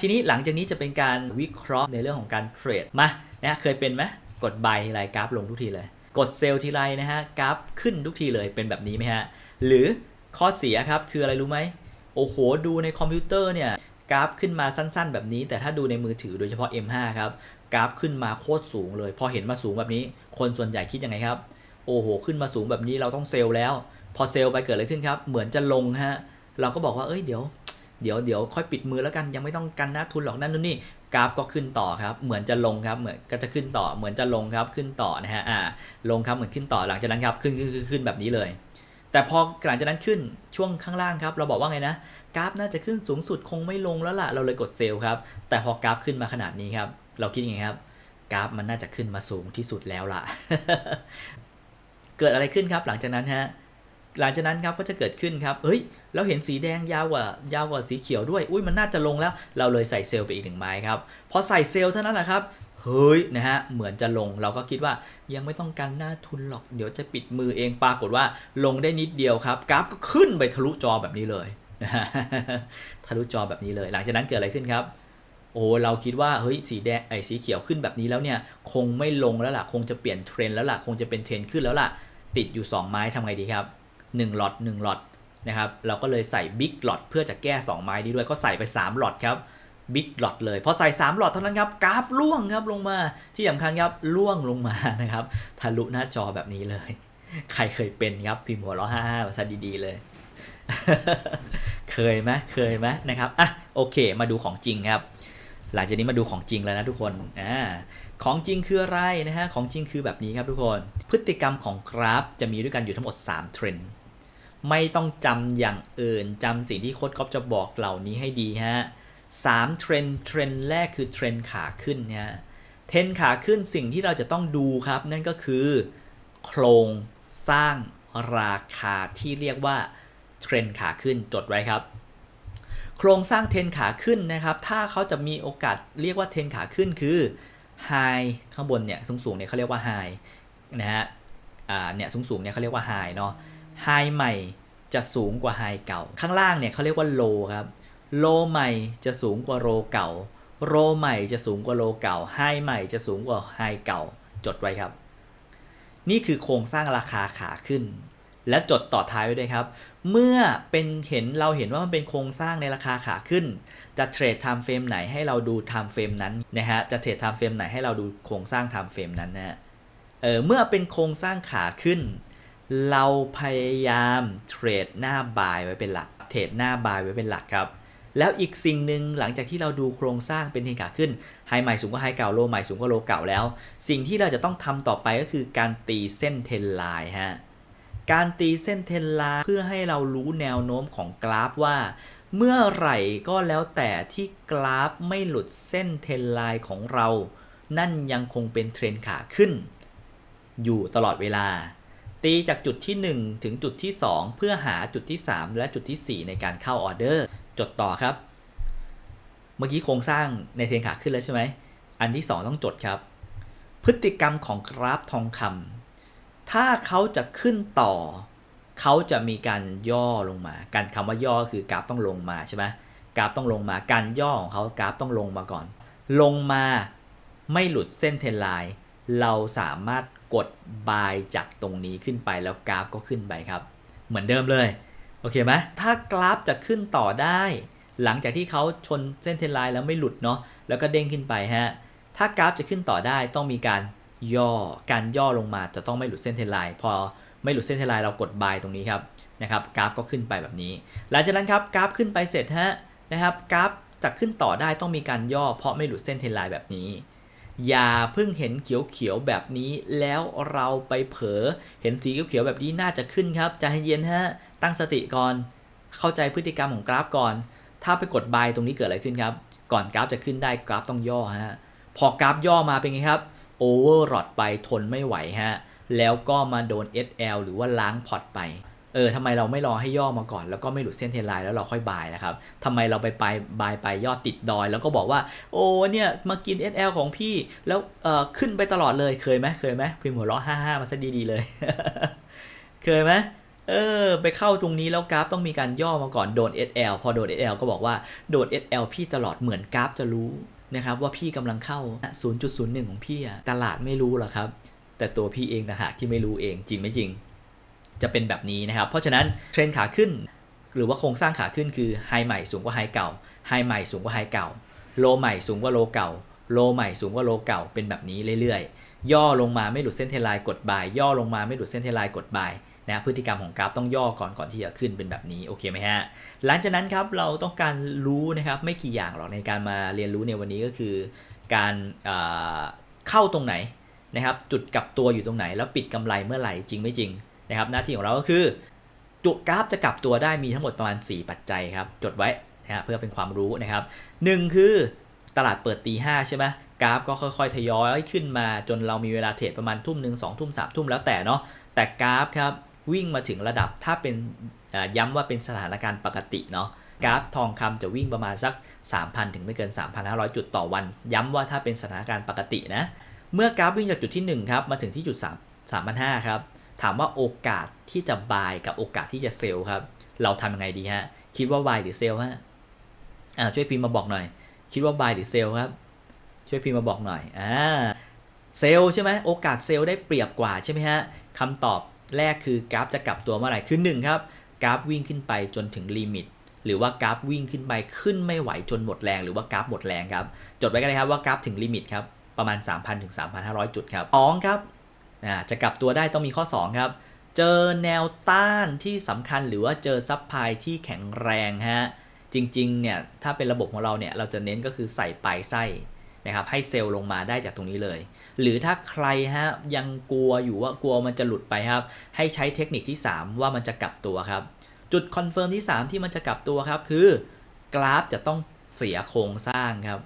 ทีนี้หลังจากนี้จะเป็นการวิเคราะห์ในเรื่องของการเทรดมานะเคยเป็นไหมกด buy ทีไรกราฟลงทุกทีเลย กดเซลล์ทีไรนะฮะกราฟขึ้นทุกทีเลยเป็นแบบนี้ไหมฮะหรือข้อเสียครับคืออะไรรู้ไหมโอ้โห ดูในคอมพิวเตอร์เนี่ยกราฟขึ้นมาสั้น ๆ แบบนี้ แต่ถ้าดูในมือถือโดยเฉพาะ M5 ครับกราฟขึ้นมาโคตรสูงเลย พอเห็นมาสูงแบบนี้ คนส่วนใหญ่คิดยังไงครับ โอ้โห ขึ้นมาสูงแบบนี้เราต้องเซลล์แล้ว พอเซลล์ไปเกิดอะไรขึ้นครับ เหมือนจะลงฮะเราก็บอกว่าเอ้ยเดี๋ยว เดี๋ยวเดี๋ยวค่อยปิดมือแล้วกันยังไม่ต้องกันหน้าทุนหรอกนั่นนู่นนี่กราฟก็ขึ้นต่อครับ เหมือนจะลงครับ เหมือนก็จะขึ้นต่อ เหมือนจะลงครับขึ้นต่อนะฮะอ่าลงครับเหมือนขึ้นต่อหลังจากนั้นครับขึ้นขึ้นขึ้นขนแบบนี้เลย แต่พอหลังจากนั้นขึ้นช่วงข้างล่างครับ เราบอกว่าไงนะกราฟน่าจะขึ้นสูงสุดคงไม่ลงแล้วล่ะเราเลยกดเซลล์ครับ แต่พอกราฟขึ้นมาขนาดนี้ครับ เราคิดยังไงครับกราฟมันน่าจะขึ้นมาสูงที่สุดแล้วล่ะ เกิดอะไรขึ้นครับ หลังจากนั้นฮะ หลังจากนั้นครับก็จะเกิดขึ้นครับเฮ้ยเราเห็นสีแดงยาวกว่ายาวกว่าสีเขียวด้วย อุ้ยมันน่าจะลงแล้ว เราเลยใส่เซลล์ไปอีกหนึ่งไม้ครับ พอใส่เซลล์เท่านั้นแหละครับ เฮ้ยนะฮะ เหมือนจะลง เราก็คิดว่ายังไม่ต้องการหน้าทุนหรอก เดี๋ยวจะปิดมือเอง ปรากฏว่าลงได้นิดเดียวครับ กราฟก็ขึ้นไปทะลุจอแบบนี้เลยนะฮะทะลุจอแบบนี้เลย หลังจากนั้นเกิดอะไรขึ้นครับโอ้เราคิดว่าเฮ้ยสีแดงไอ้สีเขียวขึ้นแบบนี้แล้วเนี่ย คงไม่ลงแล้วล่ะ คงจะเปลี่ยนเทรนแล้วล่ะ คงจะเป็นเทรนขึ้นแล้วล่ะ ติดอยู่ 2 ไม้ทำไงดีครับ 1หลอด1หลอดนะครับเราก็เลยใส่บิ๊กหลอดเพื่อจะแก้ 2 ไม้นี้ด้วยก็ใส่ไป 3 หลอดครับบิ๊กหลอดเลยพอใส่ 3 หลอดเท่านั้นครับกราฟล่วงครับลงมาที่สำคัญครับล่วงลงมานะครับทะลุหน้าจอแบบนี้เลย ใครเคยเป็นครับพิมพ์หัวเราะห้าห้าภาษาดีๆ เลย เคยไหมเคยไหมนะครับอะโอเค มาดูของจริงครับ หลังจากนี้มาดูของจริงแล้วนะทุกคนอ่าของจริงคืออะไรนะฮะของจริงคือแบบนี้ครับทุกคน พฤติกรรมของกราฟจะมีด้วยกันอยู่ทั้งหมด 3 เทรนด์ ไม่ต้องจำอย่างอื่นจำสิ่งที่โค้ดก๊อฟจะบอกเหล่านี้ให้ดีฮะสามเทรนเทรนแรกคือเทรนขาขึ้นนะฮะเทรนขาขึ้นสิ่งที่เราจะต้องดูครับ นั่นก็คือ โครงสร้างราคาที่เรียกว่าเทรนขาขึ้นจดไว้ครับ โครงสร้างเทรนขาขึ้นนะครับ ถ้าเขาจะมีโอกาสเรียกว่าเทรนขาขึ้นคือ High ข้างบนเนี่ยสูงๆเนี่ยเขาเรียกว่า High นะฮะอ่าเนี่ยสูงๆเนี่ยเขาเรียกว่า High เนาะ High ใหม่ จะสูงกว่า High เก่า ข้างล่างเนี่ยเขาเรียกว่า Low ครับ Low ใหม่จะสูงกว่า Low เก่า Low ใหม่จะสูงกว่า Low เก่า High ใหม่จะสูงกว่า High เก่า จดไว้ครับ นี่คือโครงสร้างราคาขาขึ้น และจดต่อท้ายไว้ด้วยครับ เมื่อเป็นเห็นเราเห็นว่ามันเป็นโครงสร้างในราคาขาขึ้น จะเทรดไทม์เฟรมไหนให้เราดูไทม์เฟรมนั้นนะฮะจะเทรดไทม์เฟรมไหนให้เราดูโครงสร้างไทม์เฟรมนั้นนะฮะเออเมื่อเป็นโครงสร้างขาขึ้น เราพยายามเทรดหน้าบายไว้เป็นหลัก เทรดหน้าบายไว้เป็นหลักครับ แล้วอีกสิ่งหนึ่งหลังจากที่เราดูโครงสร้างเป็นเทรนขาขึ้นไฮใหม่สูงกว่าไฮเก่าโลใหม่สูงกว่าโลเก่าแล้ว สิ่งที่เราจะต้องทำต่อไปก็คือการตีเส้นเทรนไลน์ฮะการตีเส้นเทรนไลน์เพื่อให้เรารู้แนวโน้มของกราฟว่าเมื่อไหร่ก็แล้วแต่ที่กราฟไม่หลุดเส้นเทรนไลน์ของเรา นั่นยังคงเป็นเทรนขาขึ้น อยู่ตลอดเวลา ตีจากจุดที่ 1 ถึงจุดที่ 2 เพื่อหาจุดที่ 3 และจุดที่ 4 ในการเข้าออเดอร์ จดต่อครับ เมื่อกี้โครงสร้างในเทรนขาขึ้นแล้วใช่ไหม อันที่ 2 ต้องจดครับ พฤติกรรมของกราฟทองคำถ้าเขาจะขึ้นต่อ เขาจะมีการย่อลงมา การคำว่าย่อคือกราฟต้องลงมาใช่ไหมกราฟต้องลงมา การย่อของเขากราฟต้องลงมาก่อน ลงมาไม่หลุดเส้นเทรนไลน์เราสามารถ กดบายจากตรงนี้ขึ้นไปแล้วกราฟก็ขึ้นไปครับ เหมือนเดิมเลยโอเคไหมถ้ากราฟจะขึ้นต่อได้ หลังจากที่เขาชนเส้นเทรนไลน์แล้วไม่หลุดเนาะแล้วก็เด้งขึ้นไปฮะถ้ากราฟจะขึ้นต่อได้ต้องมีการย่อการย่อลงมาจะต้องไม่หลุดเส้นเทรนไลน์พอไม่หลุดเส้นเทรนไลน์เรากดบายตรงนี้ครับนะครับกราฟก็ขึ้นไปแบบนี้ หลังจากนั้นครับกราฟขึ้นไปเสร็จฮะนะครับกราฟจะขึ้นต่อได้ต้องมีการย่อเพราะไม่หลุดเส้นเทรนไลน์แบบนี้ อย่าเพิ่งเห็นเขียวๆแบบนี้ แล้วเราไปเผลอเห็นสีเขียวๆแบบนี้น่าจะขึ้นครับใจเย็นฮะตั้งสติก่อน เข้าใจพฤติกรรมของกราฟก่อน ถ้าไปกดบายตรงนี้เกิดอะไรขึ้นครับ ก่อนกราฟจะขึ้นได้กราฟต้องย่อฮะพอกราฟย่อมาเป็นไงครับโอเวอร์รอดไปทนไม่ไหวฮะแล้วก็มาโดน SL หรือว่าล้างพอร์ตไป เออทำไมเราไม่รอให้ย่อมาก่อน แล้วก็ไม่หลุดเส้นเทรนไลน์แล้วเราค่อยบายนะครับทำไมเราไปไปบายไปยอดติดดอย แล้วก็บอกว่า โอ้เนี่ยมากิน SL ของพี่แล้วเออขึ้นไปตลอดเลยเคยไหมเคยไหมพิมพ์หัวเราะห้าห้ามาซะดีๆเลย เคยไหมเออไปเข้าตรงนี้แล้วกราฟต้องมีการย่อมาก่อนโดน SL พอโดน SL ก็บอกว่าโดน SL พี่ตลอดเหมือนกราฟจะรู้นะครับว่าพี่กำลังเข้า 0.01 ของพี่ตลาดไม่รู้หรอกครับ แต่ตัวพี่เองนะฮะที่ไม่รู้เองจริงไม่จริง จะเป็นแบบนี้นะครับ เพราะฉะนั้นเทรนขาขึ้น หรือว่าโครงสร้างขาขึ้นคือไฮใหม่สูงกว่าไฮเก่าไฮใหม่สูงกว่าไฮเก่าโลใหม่สูงกว่าโลเก่าโลใหม่สูงกว่าโลเก่าเป็นแบบนี้เรื่อยๆ ย่อลงมาไม่หลุดเส้นเทไลน์กดบาย ย่อลงมาไม่หลุดเส้นเทไลน์กดบายนะพฤติกรรมของกราฟต้องย่อก่อนก่อนที่จะขึ้นเป็นแบบนี้โอเคไหมฮะหลังจากนั้นครับเราต้องการรู้นะครับไม่กี่อย่างหรอกในการมาเรียนรู้ในวันนี้ก็คือ การเเข้าตรงไหนนะครับจุดกลับตัวอยู่ตรงไหน แล้วปิดกำไรเมื่อไหร่จริงไม่จริง นะครับหน้าที่ของเราก็คือ จุกราฟจะกลับตัวได้มีทั้งหมดประมาณ 4 ปัจจัยครับ จดไว้นะเพื่อเป็นความรู้นะครับหนึ่งคือตลาดเปิดตีห้าใช่ไหมกราฟก็ค่อยๆ ทยอยขึ้นมาจนเรามีเวลาเทรดประมาณทุ่มหนึ่งสองทุ่มสามทุ่มแล้วแต่เนาะแต่กราฟครับวิ่งมาถึงระดับถ้าเป็นย้ำว่าเป็นสถานการณ์ปกติเนาะกราฟทองคำจะวิ่งประมาณสัก 3,000 ถึงไม่เกิน 3,500 จุดต่อวัน ย้ำว่าถ้าเป็นสถานการณ์ปกตินะ เมื่อกราฟวิ่งจากจุดที่ 1 ครับ มาถึงที่จุด 3 3,500 ครับ ถามว่าโอกาสที่จะบายกับโอกาสที่จะเซลครับ เราทำยังไงดีฮะ คิดว่าบายหรือเซลฮะอ่าช่วยพิมพ์มาบอกหน่อย คิดว่าบายหรือเซลครับ ช่วยพิมพ์มาบอกหน่อยอ่าเซลใช่ไหมโอกาสเซลได้เปรียบกว่าใช่ไหมฮะคำตอบแรกคือกราฟจะกลับตัวเมื่อไหร่คือ1ครับกราฟวิ่งขึ้นไปจนถึงลิมิตหรือว่ากราฟวิ่งขึ้นไปขึ้นไม่ไหวจนหมดแรง หรือว่ากราฟหมดแรงครับ จดไว้กันเลยครับว่ากราฟถึงลิมิตครับประมาณ 3,000ถึง3,500 จุดครับสองครับ อ่าจะกลับตัวได้ต้องมีข้อ 2 ครับ เจอแนวต้านที่สำคัญหรือว่าเจอซับพลายที่แข็งแรงฮะจริงๆเนี่ยถ้าเป็นระบบของเราเนี่ยเราจะเน้นก็คือใส่ปลายไส้นะครับให้เซลล์ลงมาได้จากตรงนี้เลย หรือถ้าใครฮะยังกลัวอยู่ว่ากลัวมันจะหลุดไปครับ ให้ใช้เทคนิคที่ 3 ว่ามันจะกลับตัวครับ จุดคอนเฟิร์มที่ 3 ที่มันจะกลับตัวครับ คือกราฟจะต้องเสียโครงสร้างครับ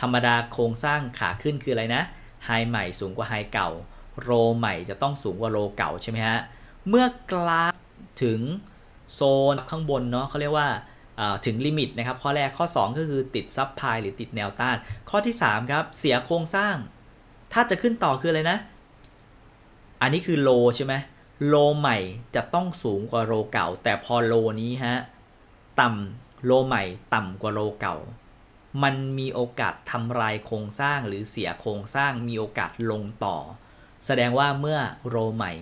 ธรรมดาโครงสร้างขาขึ้นคืออะไรนะไฮใหม่สูงกว่าไฮเก่า โรใหม่จะต้องสูงกว่าโรเก่าใช่ไหมฮะ เมื่อกราฟถึงโซนข้างบนเนาะเขาเรียกว่าถึงลิมิตนะครับ ข้อแรกข้อ 2 ก็คือติดซับพายหรือติดแนวต้าน ข้อที่ 3 ครับ เสียโครงสร้าง ถ้าจะขึ้นต่อคืออะไรนะ อันนี้คือโลใช่ไหมโลใหม่จะต้องสูงกว่าโลเก่า แต่พอโลนี้ฮะต่ำโลใหม่ต่ำกว่าโลเก่า มันมีโอกาสทำลายโครงสร้างหรือเสียโครงสร้างมีโอกาสลงต่อ แสดงว่าเมื่อโรใหม่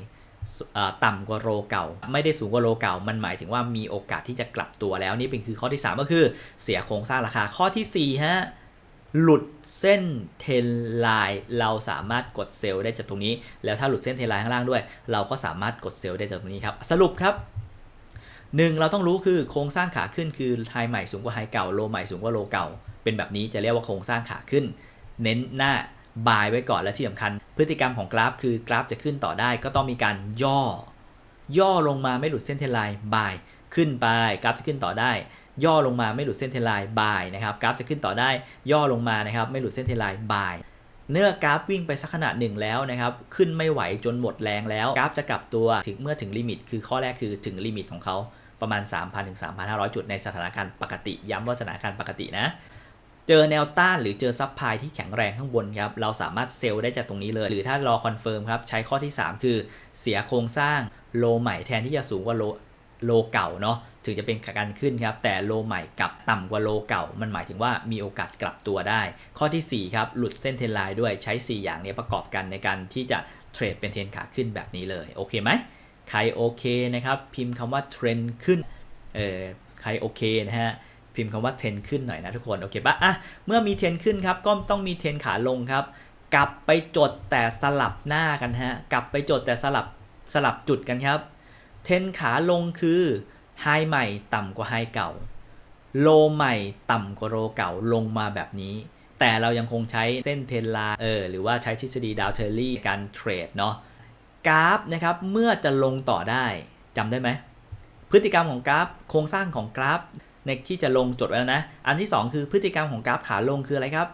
สอ่าต่ำกว่าโรเก่า ไม่ได้สูงกว่าโรเก่า มันหมายถึงว่ามีโอกาสที่จะกลับตัวแล้วนี่เป็นคือข้อที่ 3 ก็คือเสียโครงสร้างราคาข้อทีสี่4ฮะหลุดเส้นเทนไลน์เราสามารถกดเซลล์ได้จากตรงนี้ แล้วถ้าหลุดเส้นเทนไลน์ข้างล่างด้วย เราก็สามารถกดเซลล์ได้จากตรงนี้ครับ สรุปครับหนึ่งเราต้องรู้คือโครงสร้างขาขึ้นคือไฮใหม่สูงกว่าไฮเก่าโลใหม่สูงกว่าโลเก่า เป็นแบบนี้จะเรียกว่าโครงสร้างขาขึ้น เน้นหน้า บายไว้ก่อนและที่สำคัญ พฤติกรรมของกราฟคือกราฟจะขึ้นต่อได้ก็ต้องมีการย่อ ย่อลงมาไม่หลุดเส้นเทไลน์บายขึ้นไปกราฟจะขึ้นต่อได้ ย่อลงมาไม่หลุดเส้นเทไลน์บายนะครับกราฟจะขึ้นต่อได้ย่อลงมานะครับไม่หลุดเส้นเทไลน์บายเนื้อกราฟวิ่งไปสักขนาดหนึ่งแล้วนะครับขึ้นไม่ไหวจนหมดแรงแล้วกราฟจะกลับตัวถึงเมื่อถึงลิมิต คือข้อแรกคือถึงลิมิตของเขาประมาณ 3,000ถึง3,500 จุดในสถานการณ์ปกติ ย้ำว่าสถานการณ์ปกตินะ เจอแนวต้านหรือเจอซับพลายที่แข็งแรงข้างบนครับเราสามารถเซลล์ได้จากตรงนี้เลย หรือถ้ารอคอนเฟิร์มครับใช้ข้อที่ 3 คือเสียโครงสร้างโลใหม่แทนที่จะสูงกว่าโลโลเก่าเนาะถึงจะเป็นการขึ้นครับ แต่โลใหม่กลับต่ำกว่าโลเก่า มันหมายถึงว่ามีโอกาสกลับตัวได้ ข้อทีสี่4 ครับ หลุดเส้นเทรนไลน์ด้วยใช้ 4 อย่างนี้ประกอบกันในการที่จะเทรดเป็นเทรนขาขึ้นแบบนี้เลย โอเคไหมใครโอเคนะครับ พิมพ์คำว่าเทรนขึ้นเออใครโอเคนะฮะ พิมพ์คำว่าเทรนขึ้นหน่อยนะทุกคน โอเคปะอะเมื่อมีเทรนขึ้นครับ ก็ต้องมีเทรนขาลงครับ กลับไปจดแต่สลับหน้ากันฮะ กลับไปจดแต่สลับสลับจุดกันครับ เทรนขาลงคือไฮใหม่ต่ำกว่าไฮเก่า โลใหม่ต่ำกว่าโลเก่าลงมาแบบนี้ แต่เรายังคงใช้เส้นเทนลน์เออหรือว่าใช้ทฤษฎีดาวเทอรี่การเทรดเนาะกราฟนะครับเมื่อจะลงต่อได้จำได้ไหมพฤติกรรมของกราฟ โครงสร้างของกราฟ ในที่จะลงจดไว้แล้วนะ อันที่ 2 คือพฤติกรรมของกราฟขาลงคืออะไรครับ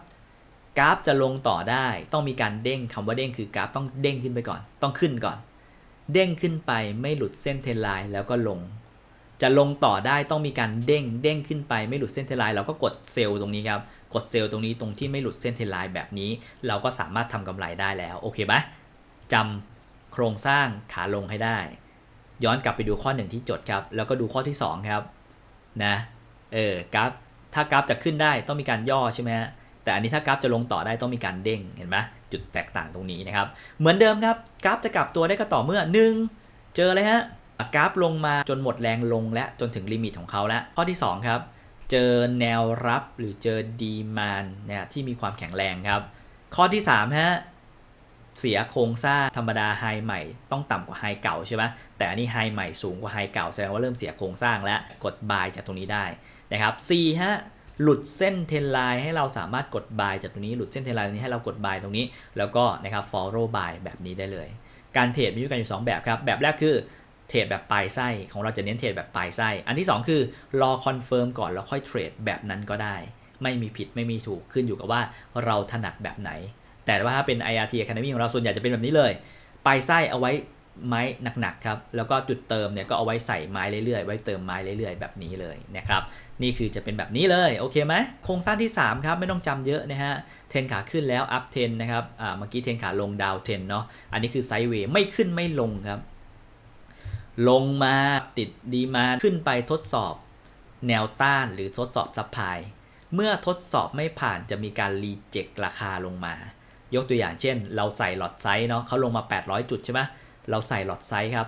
กราฟจะลงต่อได้ ต้องมีการเด้งคำว่าเด้งคือกราฟต้องเด้งขึ้นไปก่อน ต้องขึ้นก่อน เด้งขึ้นไปไม่หลุดเส้นเทรนไลน์แล้วก็ลง จะลงต่อได้ต้องมีการเด้งเด้งขึ้นไปไม่หลุดเส้นเทรนไลน์เราก็กดเซลล์ตรงนี้ครับกดเซลล์ตรงนี้ตรงที่ไม่หลุดเส้นเทรนไลน์แบบนี้ เราก็สามารถทำกำไรได้แล้วโอเคไหมจำโครงสร้างขาลงให้ได้ ย้อนกลับไปดูข้อ 1 ที่จดครับ แล้วก็ดูข้อที่ 2 ครับนะ เออกราฟถ้ากราฟจะขึ้นได้ต้องมีการย่อใช่ไหมฮะแต่อันนี้ถ้ากราฟจะลงต่อได้ต้องมีการเด้งเห็นไหมจุดแตกต่างตรงนี้นะครับเหมือนเดิมครับกราฟจะกลับตัวได้ก็ต่อเมื่อ 1 เจอเลยฮะกราฟลงมาจนหมดแรงลงและจนถึงลิมิตของเขาแล้วข้อที่ 2 ครับ เจอแนวรับหรือเจอดีมานเนี่ยที่มีความแข็งแรงครับ ข้อที่3ฮะเสียโครงสร้างธรรมดาไฮใหม่ต้องต่ำกว่าไฮเก่าใช่ไหมแต่อันนี้ไฮใหม่สูงกว่าไฮเก่าแสดงว่าเริ่มเสียโครงสร้างแล้วกดบายจากตรงนี้ได้ นะครับ4ฮะหลุดเส้นเทนไลน์ให้เราสามารถกดบายจากตรงนี้หลุดเส้นเทนไลน์ตรงนี้ให้เรากดบายตรงนี้ แล้วก็นะครับ follow by แบบนี้ได้เลย การเทรดมีด้วยกันอยู่ 2 แบบครับ แบบแรกคือเทรดแบบปลายไส้ของเราจะเน้นเทรดแบบปลายไส้อันที่ 2 คือรอคอนเฟิร์มก่อนแล้วค่อยเทรดแบบนั้นก็ได้ ไม่มีผิดไม่มีถูกขึ้นอยู่กับว่าเราถนัดแบบไหน แต่ว่าถ้าเป็น IRT Academy ของเราส่วนใหญ่จะเป็นแบบนี้เลยปลายไส้เอาไว้ ไม้หนักๆครับ แล้วก็จุดเติมเนี่ยก็เอาไว้ใส่ไม้เรื่อยๆ ไว้เติมไม้เรื่อยๆ แบบนี้เลยนะครับ นี่คือจะเป็นแบบนี้เลย โอเคไหมโครงสร้างที่ 3 ครับ ไม่ต้องจำเยอะนะฮะ เทนขาขึ้นแล้ว อัพเทนนะครับ อ่า เมื่อกี้เทนขาลงดาวเทนเนาะ อันนี้คือไซด์เวย์ไม่ขึ้นไม่ลงครับ ลงมาติดดีมาขึ้นไปทดสอบแนวต้านหรือทดสอบซัพพลายเมื่อทดสอบไม่ผ่านจะมีการรีเจ็คราคาลงมา ยกตัวอย่างเช่น เราใส่หลอดไซส์เนาะเขาลงมา 800 จุดใช่ไหม เราใส่หลอดไซส์ครับ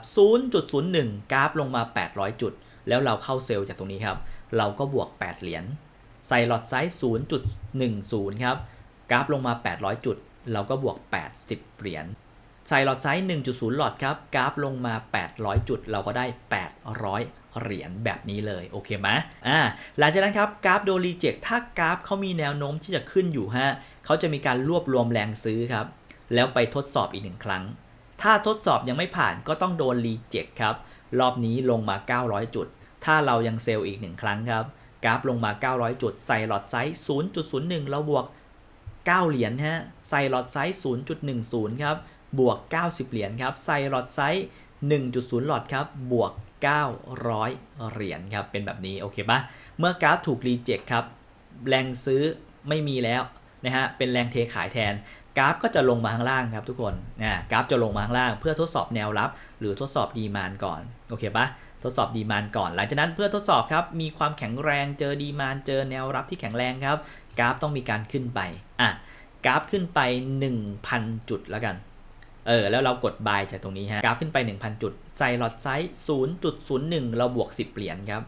0.01 กราฟลงมา 800 จุด แล้วเราเข้าเซลล์จากตรงนี้ครับ เราก็บวก 8 เหรียญ ใส่หลอดไซส์ 0.10 ครับ กราฟลงมา 800 จุด เราก็บวก 80 เหรียญ ใส่หลอดไซส์ 1.0 หลอดครับ กราฟลงมา 800 จุด เราก็ได้ 800 เหรียญแบบนี้เลย โอเคไหมอ่า หลังจากนั้นครับ กราฟโดรีเจ็คถ้ากราฟเขามีแนวโน้มที่จะขึ้นอยู่ฮะเขาจะมีการรวบรวมแรงซื้อครับ แล้วไปทดสอบอีกหนึ่งครั้ง ถ้าทดสอบยังไม่ผ่านก็ต้องโดนรีเจ็คครับ รอบนี้ลงมา 900 จุด ถ้าเรายังเซลล์อีกหนึ่งครั้งครับ กราฟลงมา 900 จุด ใส่หลอดไซส์ 0.01เราบวก 9 เหรียญฮะ ใส่หลอดไซส์ 0.10 ครับ บวก 90 เหรียญครับ ใส่หลอดไซส์ 1.0 หลอดครับ บวก 900 เหรียญครับ เป็นแบบนี้ โอเคปะเมื่อกราฟถูกรีเจ็คครับ แรงซื้อไม่มีแล้วนะฮะ เป็นแรงเทขายแทน กราฟก็จะลงมาข้างล่างครับทุกคนนะกราฟจะลงมาข้างล่าง เพื่อทดสอบแนวรับ หรือทดสอบดีมานก่อนโอเคปะทดสอบดีมานก่อน หลังจากนั้นเพื่อทดสอบครับมีความแข็งแรงเจอดีมานเจอแนวรับที่แข็งแรงครับกราฟต้องมีการขึ้นไปอะกราฟขึ้นไป 1,000 จุดแล้วกันเออแล้วเรากด buy จากตรงนี้ฮะกราฟขึ้นไป 1,000 จุดใส่หลอดไซส์0.01 เราบวก 10 เหรียญครับ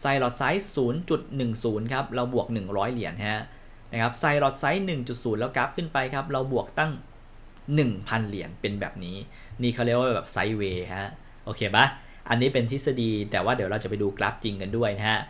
ใส่หลอดไซส์0.10 ครับ เราบวก 100 เหรียญฮะ นะครับใส่หลอดไซส์1.0 แล้วกราฟขึ้นไปครับ เราบวกตั้ง 1,000 เหรียญเป็นแบบนี้ นี่เขาเรียกว่าแบบไซด์เวย์ฮะ โอเคปะอันนี้เป็นทฤษฎีแต่ว่าเดี๋ยวเราจะไปดูกราฟจริงกันด้วยนะฮะ